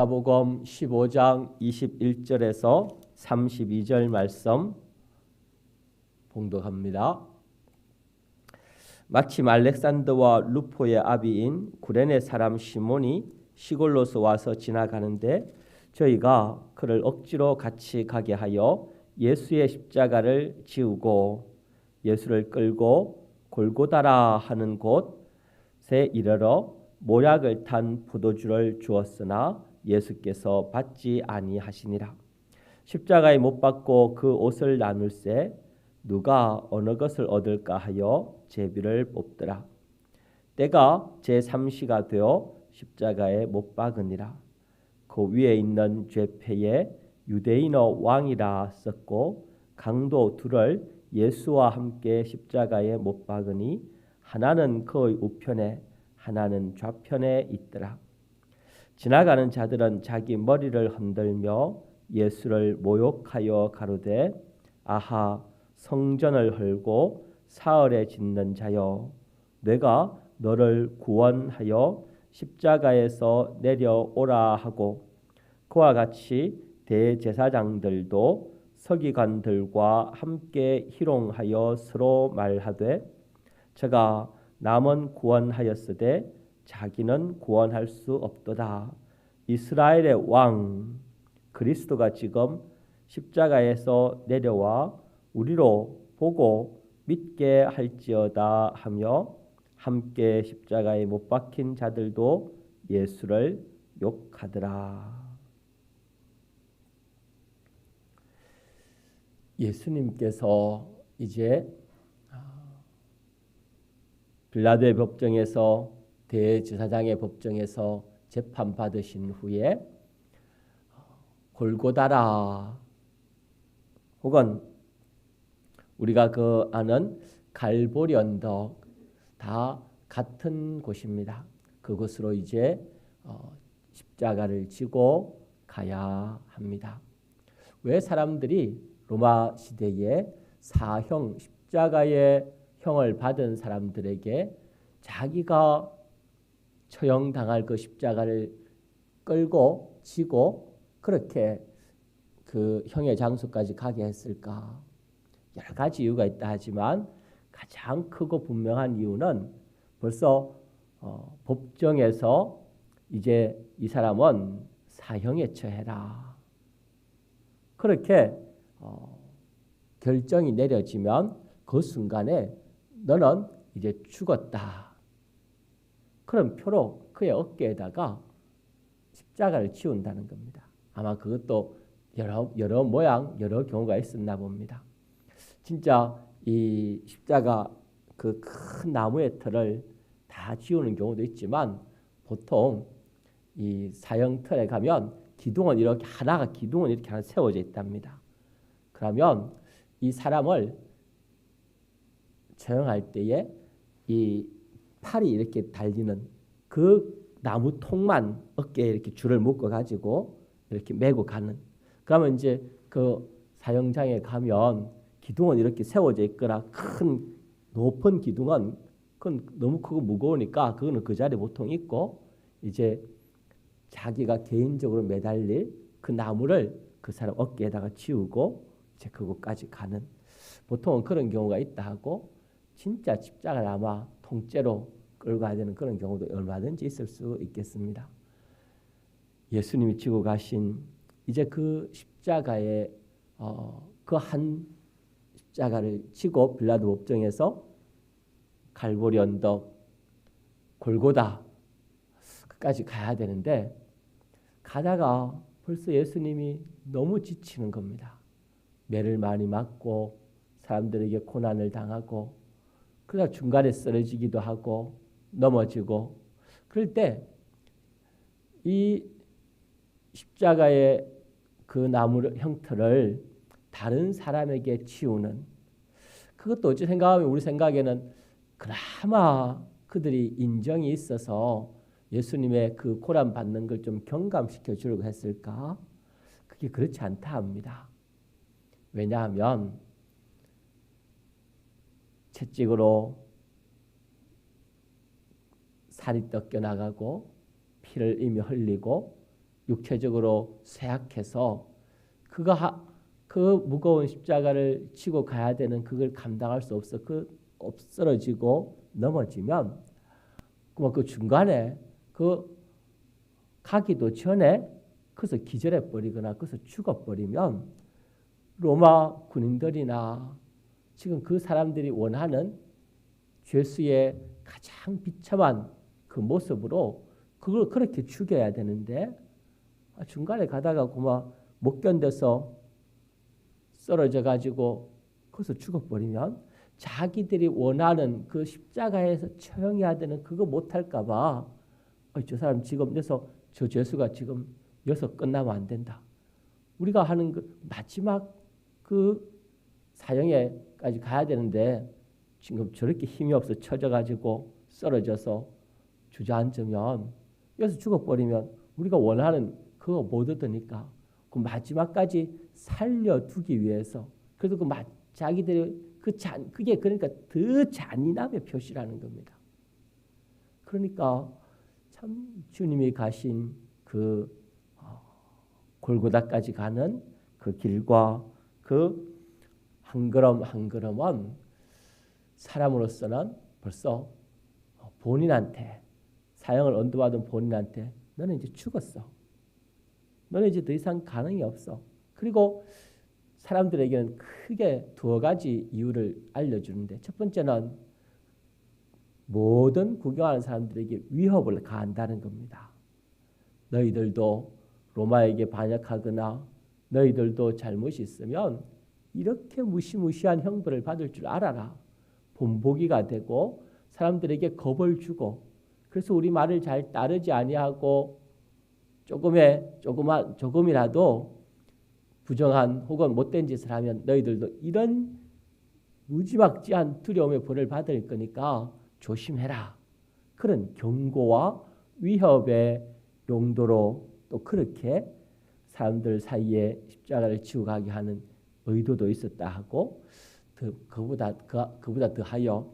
마복음 15장 21절에서 32절 말씀 봉독합니다. 마침 알렉산더와 루포의 아비인 구레네 사람 시몬이 시골로서 와서 지나가는데 저희가 그를 억지로 같이 가게 하여 예수의 십자가를 지우고 예수를 끌고 골고다라 하는 곳에 이르러 모약을 탄 포도주를 주었으나 예수께서 받지 아니하시니라. 십자가에 못 박고 그 옷을 나눌세 누가 어느 것을 얻을까 하여 제비를 뽑더라. 때가 제3시가 되어 십자가에 못 박으니라. 그 위에 있는 죄패에 유대인어 왕이라 썼고 강도 둘을 예수와 함께 십자가에 못 박으니 하나는 그의 우편에 하나는 좌편에 있더라. 지나가는 자들은 자기 머리를 흔들며 예수를 모욕하여 가로되 아하 성전을 헐고 사흘에 짓는 자여 내가 너를 구원하여 십자가에서 내려오라 하고 그와 같이 대제사장들도 서기관들과 함께 희롱하여 서로 말하되 제가 남은 구원하였으되 자기는 구원할 수 없도다. 이스라엘의 왕 그리스도가 지금 십자가에서 내려와 우리로 보고 믿게 할지어다 하며 함께 십자가에 못 박힌 자들도 예수를 욕하더라. 예수님께서 이제 빌라도의 법정에서 대제사장의 법정에서 재판 받으신 후에 골고다라 혹은 우리가 그 아는 갈보리 언덕 다 같은 곳입니다. 그곳으로 이제 어, 십자가를 지고 가야 합니다. 왜 사람들이 로마 시대에 사형 십자가의 형을 받은 사람들에게 자기가 처형당할 그 십자가를 끌고 지고 그렇게 그 형의 장소까지 가게 했을까? 여러 가지 이유가 있다 하지만 가장 크고 분명한 이유는 벌써 어, 법정에서 이제 이 사람은 사형에 처해라. 그렇게 어, 결정이 내려지면 그 순간에 너는 이제 죽었다. 그런 표로 그의 어깨에다가 십자가를 지운다는 겁니다. 아마 그것도 여러 여러 모양 여러 경우가 있었나 봅니다. 진짜 이 십자가 그 큰 나무의 틀을 다 지우는 경우도 있지만 보통 이 사형틀에 가면 기둥은 이렇게 하나가 기둥은 이렇게 하나 세워져 있답니다. 그러면 이 사람을 처형할 때에 이 팔이 이렇게 달리는 그 나무 통만 어깨에 이렇게 줄을 묶어 가지고 이렇게 메고 가는. 그러면 이제 그 사형장에 가면 기둥은 이렇게 세워져 있거나 큰 높은 기둥은 그건 너무 크고 무거우니까 그거는 그 자리에 보통 있고 이제 자기가 개인적으로 매달릴 그 나무를 그 사람 어깨에다가 지우고 이제 그곳까지 가는 보통은 그런 경우가 있다 하고 진짜 십자가를 아마 통째로 끌고 가야 되는 그런 경우도 얼마든지 있을 수 있겠습니다. 예수님이 지고 가신 이제 그 십자가의 어, 그한 십자가를 지고 빌라도 법정에서 갈보리 언덕 골고다 끝까지 가야 되는데 가다가 벌써 예수님이 너무 지치는 겁니다. 매를 많이 맞고 사람들에게 고난을 당하고 그러다 중간에 쓰러지기도 하고 넘어지고 그럴 때 이 십자가의 그 나무 형태를 다른 사람에게 치우는 그것도 어찌 생각하면 우리 생각에는 그나마 그들이 인정이 있어서 예수님의 그 고난 받는 걸 좀 경감시켜 주려고 했을까? 그게 그렇지 않다 합니다. 왜냐하면 채찍으로 살이 뜯겨 나가고 피를 이미 흘리고 육체적으로 쇠약해서 그가 하, 그 무거운 십자가를 치고 가야 되는 그걸 감당할 수 없어 그 쓰러지고 넘어지면 그 중간에 그 가기도 전에 그래서 기절해 버리거나 그래서 죽어 버리면 로마 군인들이나 지금 그 사람들이 원하는 죄수의 가장 비참한 그 모습으로 그걸 그렇게 죽여야 되는데 아, 중간에 가다가 고마 못 견뎌서 쓰러져 가지고 거기서 죽어버리면 자기들이 원하는 그 십자가에서 처형해야 되는 그거 못할까 봐. 어, 저 사람 지금 여기서 저 죄수가 지금 여기서 끝나면 안 된다. 우리가 하는 그 마지막 그 사형에까지 가야 되는데 지금 저렇게 힘이 없어 쳐져가지고 쓰러져서 주저앉으면 여기서 죽어버리면 우리가 원하는 그거 못 얻으니까 그 마지막까지 살려두기 위해서 그래도 그 마, 자기들이 그 잔, 그게 그러니까 더 잔인함의 표시라는 겁니다. 그러니까 참 주님이 가신 그 어, 골고다까지 가는 그 길과 그 한 걸음 한 걸음은 사람으로서는 벌써 본인한테 사형을 언도받은 본인한테 너는 이제 죽었어. 너는 이제 더 이상 가능이 없어. 그리고 사람들에게는 크게 두 가지 이유를 알려주는데 첫 번째는 모든 구경하는 사람들에게 위협을 가한다는 겁니다. 너희들도 로마에게 반역하거나 너희들도 잘못이 있으면 이렇게 무시무시한 형벌을 받을 줄 알아라. 본보기가 되고 사람들에게 겁을 주고 그래서 우리 말을 잘 따르지 아니하고 조금의 조금만 조금이라도 부정한 혹은 못된 짓을 하면 너희들도 이런 무지막지한 두려움의 벌을 받을 거니까 조심해라. 그런 경고와 위협의 용도로 또 그렇게 사람들 사이에 십자가를 지고 가게 하는 의도도 있었다 하고 그, 그보다 그, 그보다 더하여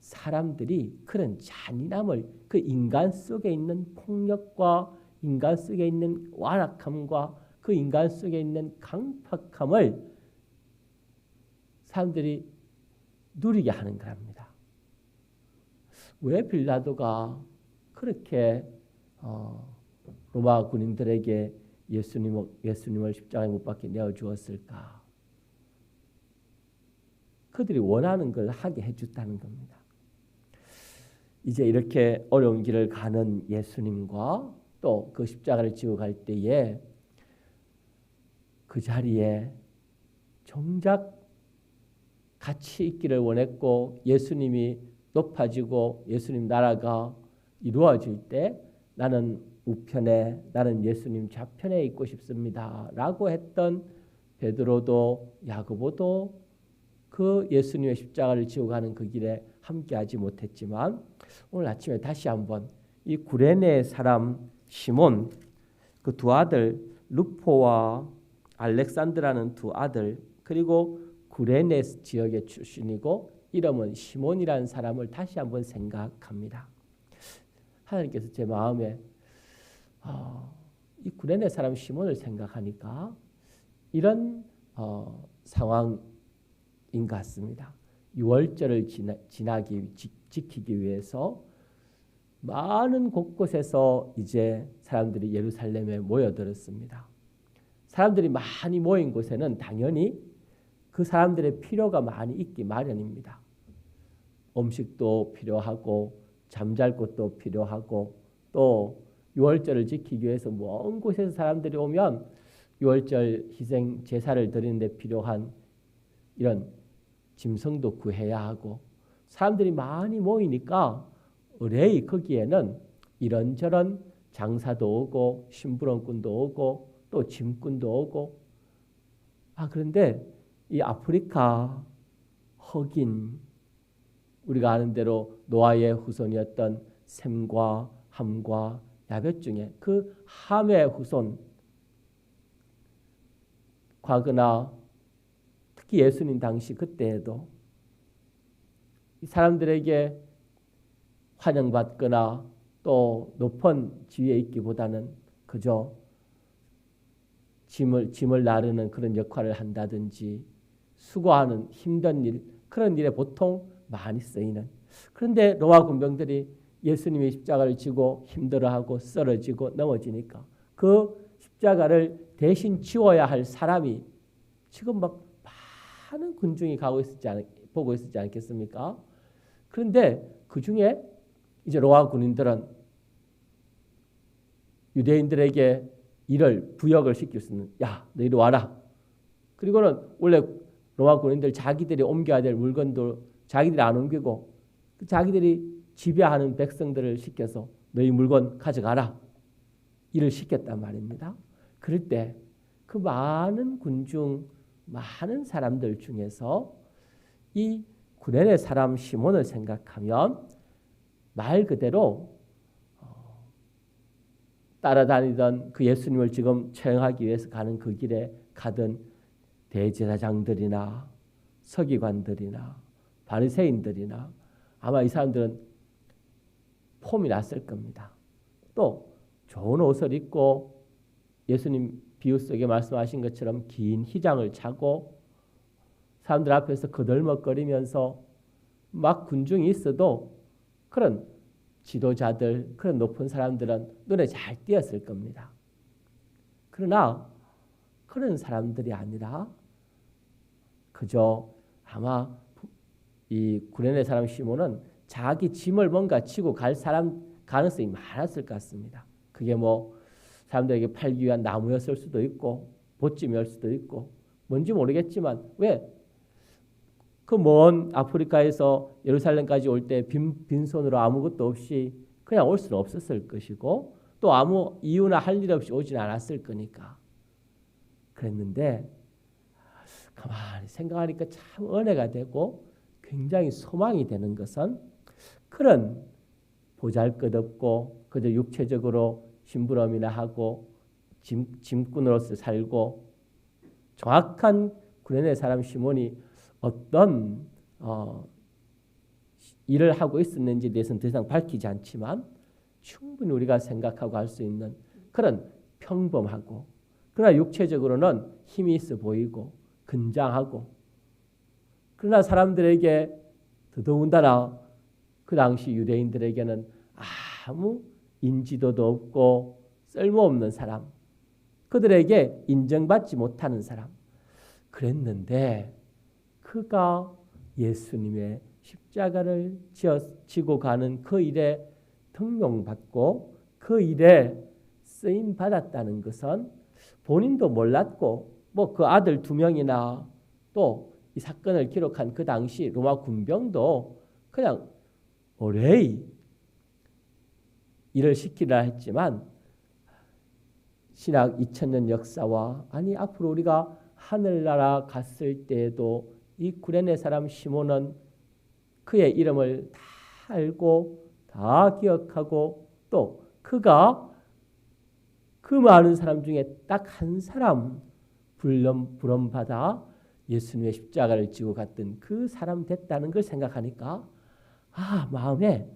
사람들이 그런 잔인함을 그 인간 속에 있는 폭력과 인간 속에 있는 완악함과 그 인간 속에 있는 강팍함을 사람들이 누리게 하는 겁니다. 왜 빌라도가 그렇게 어, 로마 군인들에게 예수님, 예수님을 십자가에 못 박게 내어 주었을까? 그들이 원하는 걸 하게 해줬다는 겁니다. 이제 이렇게 어려운 길을 가는 예수님과 또 그 십자가를 지고 갈 때에 그 자리에 정작 같이 있기를 원했고 예수님이 높아지고 예수님 나라가 이루어질 때 나는 우편에 나는 예수님 좌편에 있고 싶습니다 라고 했던 베드로도 야고보도 그 예수님의 십자가를 지고 가는 그 길에 함께하지 못했지만 오늘 아침에 다시 한번 이 구레네 사람 시몬 그 두 아들 루포와 알렉산드라는 두 아들 그리고 구레네 지역의 출신이고 이름은 시몬이라는 사람을 다시 한번 생각합니다. 하나님께서 제 마음에 어, 이 구레네 사람 시몬을 생각하니까 이런 어, 상황 인것 같습니다. 6월절을 지나, 지나기 지키기 위해서 많은 곳곳에서 이제 사람들이 예루살렘에 모여들었습니다. 사람들이 많이 모인 곳에는 당연히 그 사람들의 필요가 많이 있기 마련입니다. 음식도 필요하고 잠잘 곳도 필요하고 또 유월절을 지키기 위해서 먼 곳에서 사람들이 오면 유월절 희생 제사를 드리는데 필요한 이런 짐승도 구해야 하고 사람들이 많이 모이니까 의뢰이 거기에는 이런저런 장사도 오고 심부름꾼도 오고 또 짐꾼도 오고. 아 그런데 이 아프리카 흑인 우리가 아는 대로 노아의 후손이었던 샘과 함과 야벳 중에 그 함의 후손 과거나 특히 예수님 당시 그때에도 이 사람들에게 환영받거나 또 높은 지위에 있기보다는 그저 짐을 짐을 나르는 그런 역할을 한다든지 수고하는 힘든 일 그런 일에 보통 많이 쓰이는. 그런데 로마 군병들이 예수님의 십자가를 지고 힘들어하고 쓰러지고 넘어지니까 그 십자가를 대신 지워야 할 사람이 지금 막 많은 군중이 가고 있었지 않, 보고 있었지 않겠습니까? 그런데 그 중에 이제 로마 군인들은 유대인들에게 이를 부역을 시킬 수 있는 야 너희들 와라. 그리고는 원래 로마 군인들 자기들이 옮겨야 될 물건도 자기들이 안 옮기고 그 자기들이 지배하는 백성들을 시켜서 너희 물건 가져가라. 일을 시켰단 말입니다. 그럴 때 그 많은 군중 많은 사람들 중에서 이 구레네 사람 시몬을 생각하면 말 그대로 어, 따라다니던 그 예수님을 지금 처형하기 위해서 가는 그 길에 가던 대제사장들이나 서기관들이나 바리새인들이나 아마 이 사람들은 폼이 났을 겁니다. 또 좋은 옷을 입고 예수님 비유 속에 말씀하신 것처럼 긴 휘장을 차고 사람들 앞에서 거들먹거리면서 막 군중이 있어도 그런 지도자들, 그런 높은 사람들은 눈에 잘 띄었을 겁니다. 그러나 그런 사람들이 아니라 그저 아마 이 구레네 사람 시몬은 자기 짐을 뭔가 치고 갈 사람 가능성이 많았을 것 같습니다. 그게 뭐 사람들에게 팔기 위한 나무였을 수도 있고 보찜이었을 수도 있고 뭔지 모르겠지만 왜? 그 먼 아프리카에서 예루살렘까지 올 때 빈손으로 아무것도 없이 그냥 올 수는 없었을 것이고 또 아무 이유나 할 일 없이 오진 않았을 거니까. 그랬는데 가만히 생각하니까 참 은혜가 되고 굉장히 소망이 되는 것은 그런 보잘것없고 그저 육체적으로 심부름이나 하고 짐, 짐꾼으로서 살고 정확한 구레네 사람 시몬이 어떤 어, 일을 하고 있었는지에 대해서는 더 이상 밝히지 않지만 충분히 우리가 생각하고 할 수 있는 그런 평범하고 그러나 육체적으로는 힘이 있어 보이고 근장하고 그러나 사람들에게 더더군다나 그 당시 유대인들에게는 아무 인지도도 없고 쓸모없는 사람, 그들에게 인정받지 못하는 사람. 그랬는데 그가 예수님의 십자가를 지고 가는 그 일에 등용받고 그 일에 쓰임 받았다는 것은 본인도 몰랐고 뭐 그 아들 두 명이나 또 이 사건을 기록한 그 당시 로마 군병도 그냥 오래이 일을 시키라 했지만 신학 2000년 역사와 아니 앞으로 우리가 하늘나라 갔을 때에도 이 구레네 사람 시몬은 그의 이름을 다 알고 다 기억하고 또 그가 그 많은 사람 중에 딱 한 사람 불름 부름 받아 예수님의 십자가를 지고 갔던 그 사람 됐다는 걸 생각하니까 아 마음에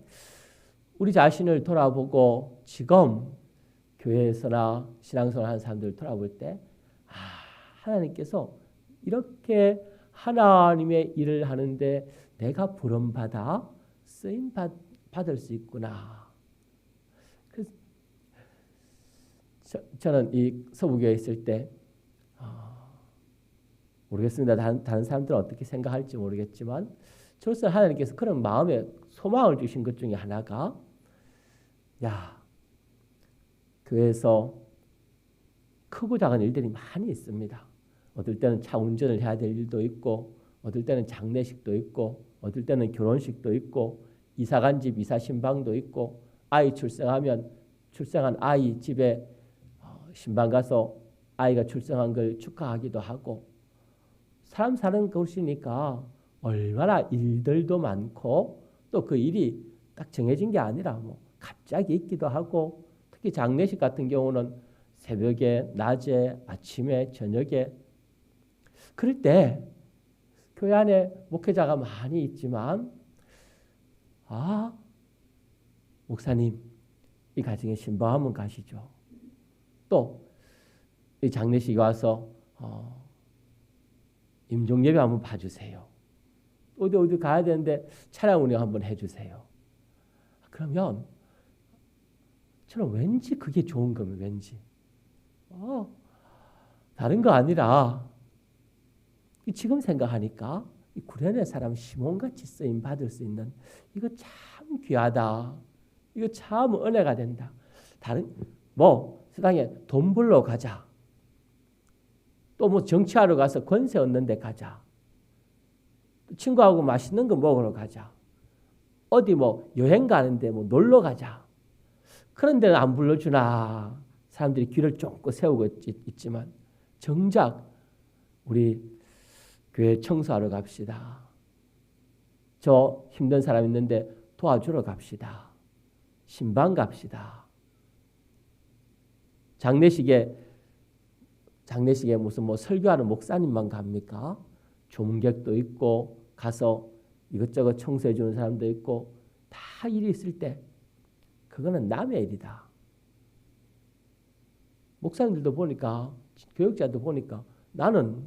우리 자신을 돌아보고 지금 교회에서나 신앙생활 하는 사람들을 돌아볼 때 아, 하나님께서 이렇게 하나님의 일을 하는데 내가 부름받아 쓰임 받, 받을 수 있구나. 그래서 저, 는이 서부교에 있을 때 어, 모르겠습니다. 다른, 다른 사람들은 어떻게 생각할지 모르겠지만 저로서 하나님께서 그런 마음에 소망을 주신 것 중에 하나가 야 교회에서 크고 작은 일들이 많이 있습니다. 어떨 때는 차 운전을 해야 될 일도 있고 어떨 때는 장례식도 있고 어떨 때는 결혼식도 있고 이사 간 집 이사 신방도 있고 아이 출생하면 출생한 아이 집에 어, 신방 가서 아이가 출생한 걸 축하하기도 하고 사람 사는 곳이니까 얼마나 일들도 많고 또 그 일이 딱 정해진 게 아니라 뭐 갑자기 있기도 하고 특히 장례식 같은 경우는 새벽에, 낮에, 아침에, 저녁에 그럴 때 교회 안에 목회자가 많이 있지만 아 목사님 이 가정에 신방 한번 가시죠. 또 이 장례식에 와서 어, 임종 예배 한번 봐주세요. 어디 어디 가야 되는데 차량 운영 한번 해주세요. 그러면 저는 왠지 그게 좋은 거면 왠지 어, 다른 거 아니라 지금 생각하니까 이 구련의 사람 시몬같이 쓰임 받을 수 있는 이거 참 귀하다. 이거 참 은혜가 된다. 다른 뭐 세상에 돈 벌러 가자. 또 뭐 정치하러 가서 권세 얻는 데 가자. 친구하고 맛있는 거 먹으러 가자. 어디 뭐 여행 가는데 뭐 놀러 가자. 그런 데는 안 불러주나. 사람들이 귀를 쫑긋 세우고 있, 지만 정작 우리 교회 청소하러 갑시다. 저 힘든 사람 있는데 도와주러 갑시다. 신방 갑시다. 장례식에 장례식에 무슨 뭐 설교하는 목사님만 갑니까? 조문객도 있고 가서 이것저것 청소해 주는 사람도 있고 다 일이 있을 때 그거는 남의 일이다. 목사님들도 보니까 교육자도 보니까 나는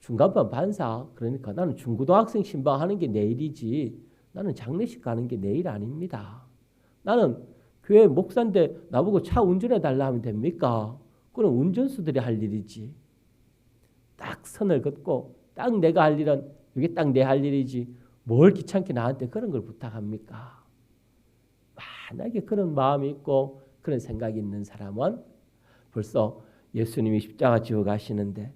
중간반 반사 그러니까 나는 중고등학생 신방하는 게 내 일이지 나는 장례식 가는 게 내 일 아닙니다. 나는 교회 목사인데 나보고 차 운전해 달라 하면 됩니까? 그건 운전수들이 할 일이지. 딱 선을 긋고 딱 내가 할 일은 이게 딱 내 할 일이지. 뭘 귀찮게 나한테 그런 걸 부탁합니까? 만약에 그런 마음이 있고 그런 생각이 있는 사람은 벌써 예수님이 십자가 지어 가시는데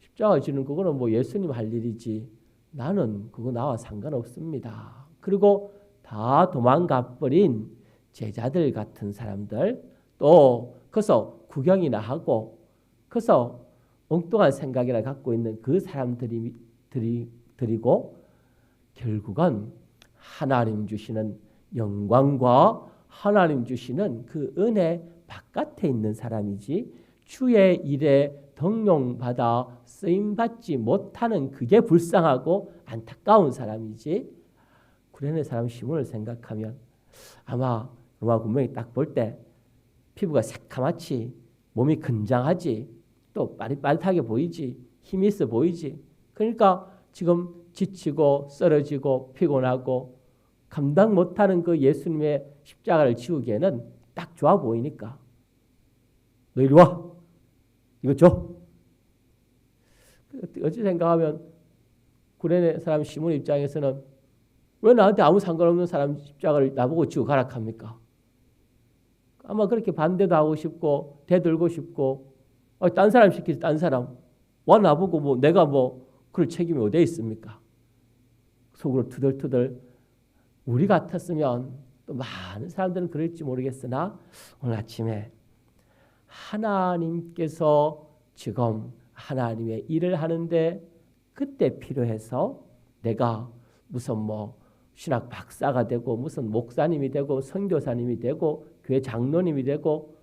십자가 지는 그거는 뭐 예수님 할 일이지 나는 그거 나와 상관없습니다. 그리고 다 도망가 버린 제자들 같은 사람들 또 그래서 구경이나 하고 그래서 엉뚱한 생각이나 갖고 있는 그 사람들이 들이, 들이고 결국은 하나님 주시는 영광과 하나님 주시는 그 은혜 바깥에 있는 사람이지 주의 일에 덕용받아 쓰임받지 못하는 그게 불쌍하고 안타까운 사람이지. 구레네 사람 시몬을 생각하면 아마 로마 군명이 딱 볼 때 피부가 새카맣지 몸이 근장하지 또 빠릿빠릿하게 보이지 힘이 있어 보이지. 그러니까 지금 지치고 쓰러지고 피곤하고 감당 못하는 그 예수님의 십자가를 지우기에는 딱 좋아 보이니까. 너 이리 와. 이거 줘. 어찌 생각하면 구레네 사람 시몬 입장에서는 왜 나한테 아무 상관없는 사람 십자가를 나보고 지고 가라 합니까? 아마 그렇게 반대도 하고 싶고 대들고 싶고 어, 딴 사람 시키지 딴 사람 와 나보고 뭐 내가 뭐 그럴 책임이 어디에 있습니까? 속으로 투덜투덜 우리 같았으면 또 많은 사람들은 그럴지 모르겠으나 오늘 아침에 하나님께서 지금 하나님의 일을 하는데 그때 필요해서 내가 무슨 뭐 신학 박사가 되고 무슨 목사님이 되고 선교사님이 되고 교회 장로님이 되고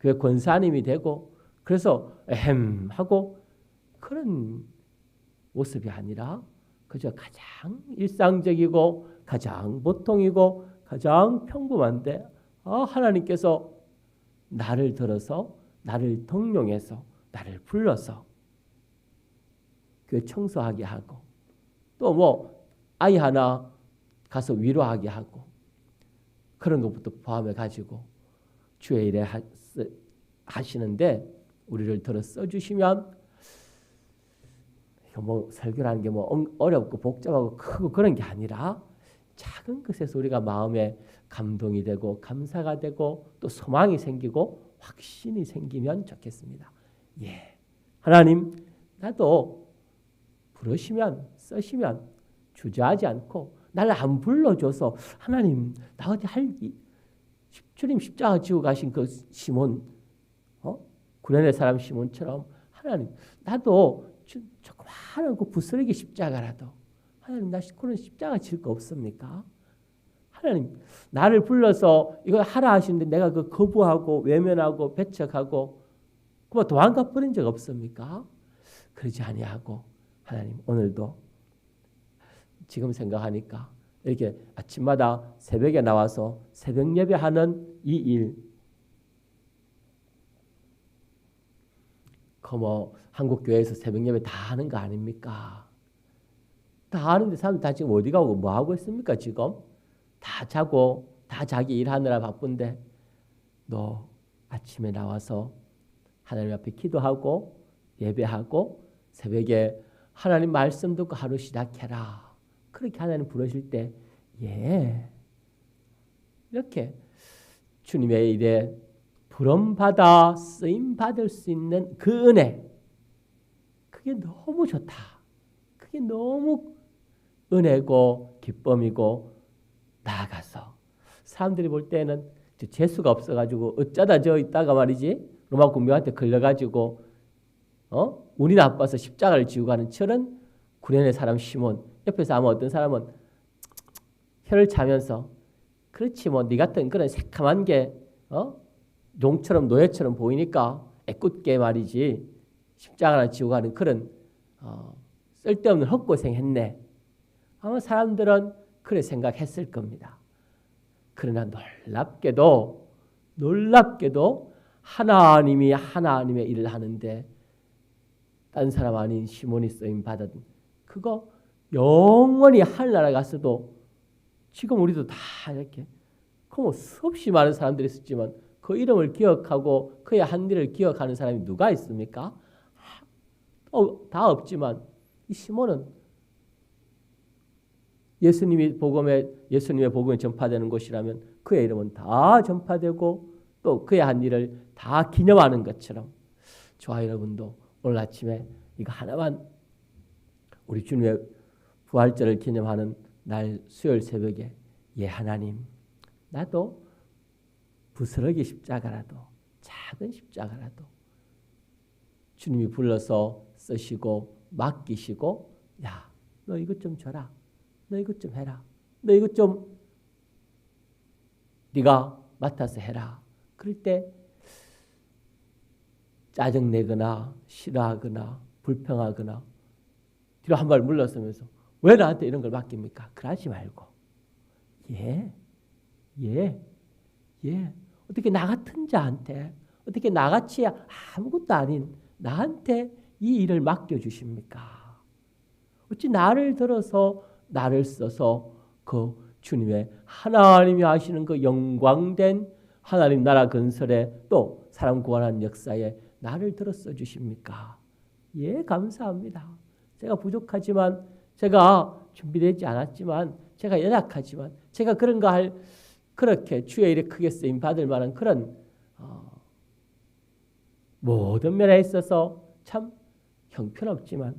교회 권사님이 되고 그래서 햄 하고 그런 모습이 아니라 그저 가장 일상적이고 가장 보통이고 가장 평범한데 아, 하나님께서 나를 들어서 나를 동용해서 나를 불러서 그 청소하게 하고 또 뭐 아이 하나 가서 위로하게 하고 그런 것부터 포함해 가지고 주의 일에 하시는데 우리를 들어 써주시면 뭐 설교라는 게 뭐 어렵고 복잡하고 크고 그런 게 아니라 작은 것에서 우리가 마음에 감동이 되고 감사가 되고 또 소망이 생기고 확신이 생기면 좋겠습니다. 예, 하나님 나도 부르시면 쓰시면 주저하지 않고 나를 안 불러줘서 하나님 나 어디 할 주님 십자가 지고 가신 그 시몬 어? 구레네 사람 시몬처럼 하나님 나도 조그마한 그 부스러기 십자가라도 하나님 나 그런 십자가 질 거 없습니까? 하나님 나를 불러서 이거 하라 하시는데 내가 그 거부하고 외면하고 배척하고 그뭐 도망가 버린 적 없습니까? 그러지 아니하고 하나님 오늘도 지금 생각하니까 이렇게 아침마다 새벽에 나와서 새벽 예배하는 이 일, 그뭐 한국 교회에서 새벽 예배 다 하는 거 아닙니까? 다 하는데 사람들 다 지금 어디 가고 뭐 하고 있습니까 지금? 다 자고 다 자기 일하느라 바쁜데 너 아침에 나와서 하나님 앞에 기도하고 예배하고 새벽에 하나님 말씀 듣고 하루 시작해라. 그렇게 하나님 부르실 때 예. 이렇게 주님의 일에 부름받아 쓰임 받을 수 있는 그 은혜 그게 너무 좋다. 그게 너무 은혜고 기쁨이고 나아가서 사람들이 볼 때는 재수가 없어가지고 어쩌다 저 있다가 말이지 로마 군병한테 걸려가지고 어 운이 나빠서 십자가를 지고 가는 저런 구련의 사람 시몬 옆에서 아마 어떤 사람은 혀를 차면서 그렇지 뭐 네 같은 그런 새카만 게 어? 용처럼 노예처럼 보이니까 애꿎게 말이지 십자가를 지고 가는 그런 어, 쓸데없는 헛고생했네. 아마 사람들은 그래 생각했을 겁니다. 그러나 놀랍게도 놀랍게도 하나님이 하나님의 일을 하는데 딴 사람 아닌 시몬이 쓰임 받은 그거 영원히 하늘나라 갔어도 지금 우리도 다 이렇게 그뭐 수없이 많은 사람들이 있었지만 그 이름을 기억하고 그의 한 일을 기억하는 사람이 누가 있습니까? 어, 다 없지만 이 시몬은 예수님이 복음에 예수님의 복음이 전파되는 곳이라면 그의 이름은 다 전파되고 또 그의 한 일을 다 기념하는 것처럼 저와 여러분도 오늘 아침에 이거 하나만 우리 주님의 부활절을 기념하는 날 수요일 새벽에 예 하나님 나도 부스러기 십자가라도 작은 십자가라도 주님이 불러서 쓰시고 맡기시고 야 너 이것 좀 줘라 너 이것 좀 해라 너 이것 좀 네가 맡아서 해라 그럴 때 짜증내거나 싫어하거나 불평하거나 뒤로 한 발 물러서면서 왜 나한테 이런 걸 맡깁니까? 그러지 말고 예, 예, 예. 어떻게 나 같은 자한테 어떻게 나같이 아무것도 아닌 나한테 이 일을 맡겨 주십니까? 어찌 나를 들어서 나를 써서 그 주님의 하나님이 하시는 그 영광된 하나님 나라 건설에 또 사람 구원하는 역사에 나를 들어 써 주십니까? 예, 감사합니다. 제가 부족하지만 제가 준비되지 않았지만 제가 연약하지만 제가 그런가 할 그렇게 주의 일에 크게 쓰임 받을 만한 그런 어, 모든 면에 있어서 참 형편없지만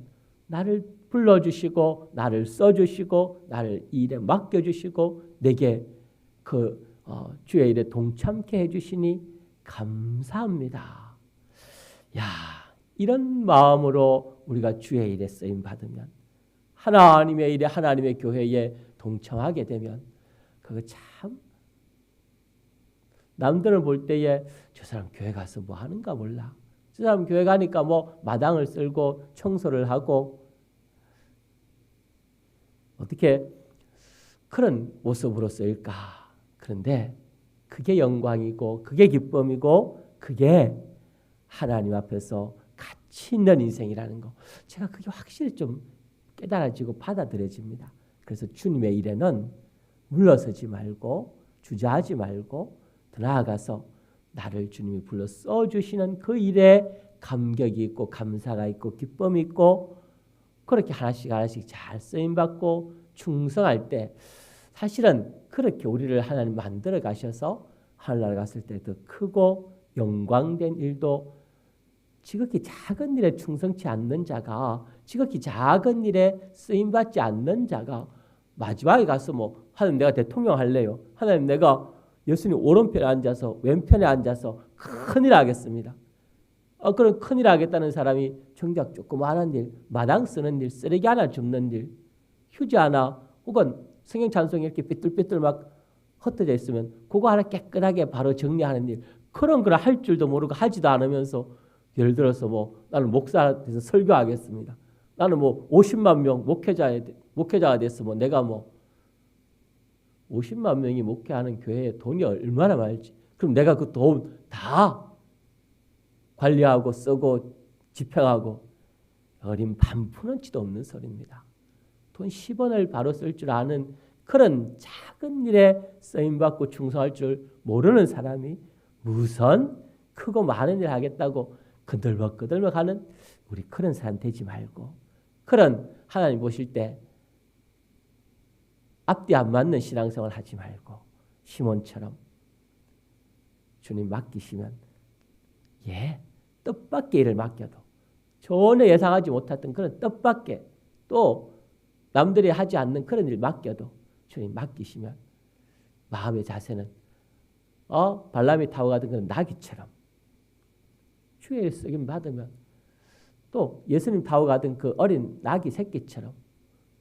나를 불러주시고 나를 써주시고 나를 일에 맡겨주시고 내게 그 어, 주의 일에 동참케 해주시니 감사합니다. 야 이런 마음으로 우리가 주의 일에 쓰임 받으면 하나님의 일에 하나님의 교회에 동참하게 되면 그거 참 남들을 볼 때에 저 사람 교회 가서 뭐 하는가 몰라. 저 사람 교회 가니까 뭐 마당을 쓸고 청소를 하고 어떻게 그런 모습으로 쓰일까? 그런데 그게 영광이고 그게 기쁨이고 그게 하나님 앞에서 가치 있는 인생이라는 거. 제가 그게 확실히 좀 깨달아지고 받아들여집니다. 그래서 주님의 일에는 물러서지 말고 주저하지 말고 더 나아가서 나를 주님이 불러 써주시는 그 일에 감격이 있고 감사가 있고 기쁨이 있고 그렇게 하나씩 하나씩 잘 쓰임 받고 충성할 때 사실은 그렇게 우리를 하나님 만들어 가셔서 하늘나라 갔을 때 더 크고 영광된 일도 지극히 작은 일에 충성치 않는 자가 지극히 작은 일에 쓰임 받지 않는 자가 마지막에 가서 뭐 하나님 내가 대통령 할래요. 하나님 내가 예수님 오른편에 앉아서 왼편에 앉아서 큰일 하겠습니다. 어, 그런 큰일 하겠다는 사람이 정작 조그마한 일, 마당 쓰는 일, 쓰레기 하나 줍는 일, 휴지 하나 혹은 성경 찬송이 이렇게 삐뚤삐뚤 막 흩어져 있으면 그거 하나 깨끗하게 바로 정리하는 일 그런 걸 할 줄도 모르고 하지도 않으면서 예를 들어서 뭐 나는 목사 돼서 설교하겠습니다. 나는 뭐 50만 명 목회자 목회자가 됐으면 내가 뭐 50만 명이 목회하는 교회에 돈이 얼마나 많을지 그럼 내가 그 돈 다 관리하고 쓰고 집행하고 어린 반푼은치도 없는 소리입니다. 돈 10원을 바로 쓸 줄 아는 그런 작은 일에 쓰임받고 충성할 줄 모르는 사람이 무선 크고 많은 일 하겠다고 그들먹그들먹 하는 우리 그런 사람 되지 말고 그런 하나님 보실 때 앞뒤 안 맞는 신앙생활 하지 말고 시몬처럼 주님 맡기시면 예 뜻밖의 일을 맡겨도 전혀 예상하지 못했던 그런 뜻밖의 또 남들이 하지 않는 그런 일 맡겨도 주님 맡기시면 마음의 자세는 어 발람이 타고 가던 그런 나귀처럼 주의 쓰임 받으면 또 예수님 타고 가던 그 어린 나귀 새끼처럼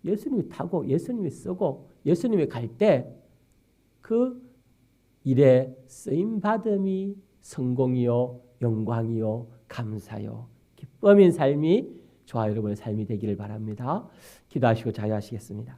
예수님이 타고 예수님이 쓰고 예수님이 갈 때 그 일에 쓰임 받음이 성공이요 영광이요 감사요 기쁨인 삶이 저와 여러분의 삶이 되기를 바랍니다. 기도하시고 자유하시겠습니다.